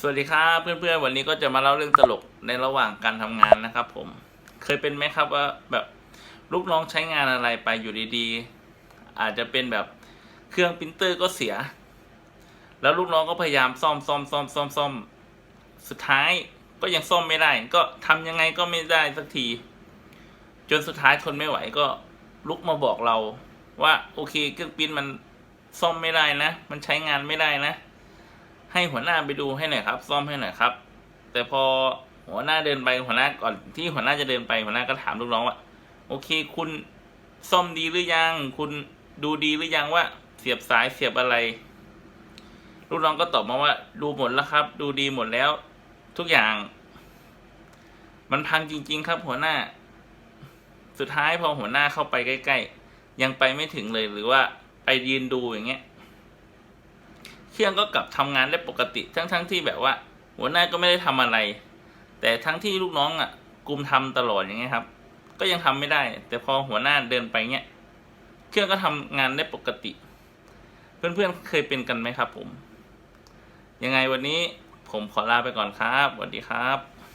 สวัสดีครับเพื่อนๆวันนี้ก็จะมาเล่าเรื่องตลกในระหว่างการทำงานนะครับ ผมเคยเป็นไหมครับว่าแบบลูกน้องใช้งานอะไรไปอยู่ดีๆ อาจจะเป็นแบบเครื่องปรินเตอร์ก็เสีย แล้วลูกน้องก็พยายามซ่อมซ่อมซ่อมซ่อมซ่อมสุดท้ายก็ยังซ่อมไม่ได้ ก็ทำยังไงก็ไม่ได้สักที จนสุดท้ายทนไม่ไหวก็ลุกมาบอกเราว่าโอเคเครื่องปริ้นมันซ่อมไม่ได้นะ มันใช้งานไม่ได้นะ ให้หัวหน้าไปดูให้หน่อยครับ ซ่อมให้หน่อยครับ แต่พอหัวหน้าเดินไปหัวหน้าก่อนที่หัวหน้าจะเดินไปหัวหน้าก็ถามลูกน้องว่าโอเค คุณซ่อมดีหรือยัง คุณดูดีหรือยังว่า เสียบสายเสียบอะไร ลูกน้องก็ตอบมาว่า ดูหมดแล้วครับ ดูดีหมดแล้ว ทุกอย่าง มันพังจริง ๆ ครับ หัวหน้า สุดท้ายพอหัวหน้าเข้าไปใกล้ ๆ ยังไปไม่ถึงเลยหรือว่าไปยืนดูอย่างเงี้ย เครื่องก็กลับทำงานได้ปกติทั้งๆทที่แบบว่า หัวหน้าก็ไม่ได้ทำอะไร แต่ทั้งที่ลูกน้องอะกลุ่มทำตลอดอย่างเงี้ยครับ ก็ยังทำไม่ได้ แต่พอหัวหน้าเดินไปเงี้ยเครื่องก็ทำงานได้ปกติ เพื่อนๆเคยเป็นกันไหมครับผม ยังไงวันนี้ผมขอลาไปก่อนครับสวัสดีครับ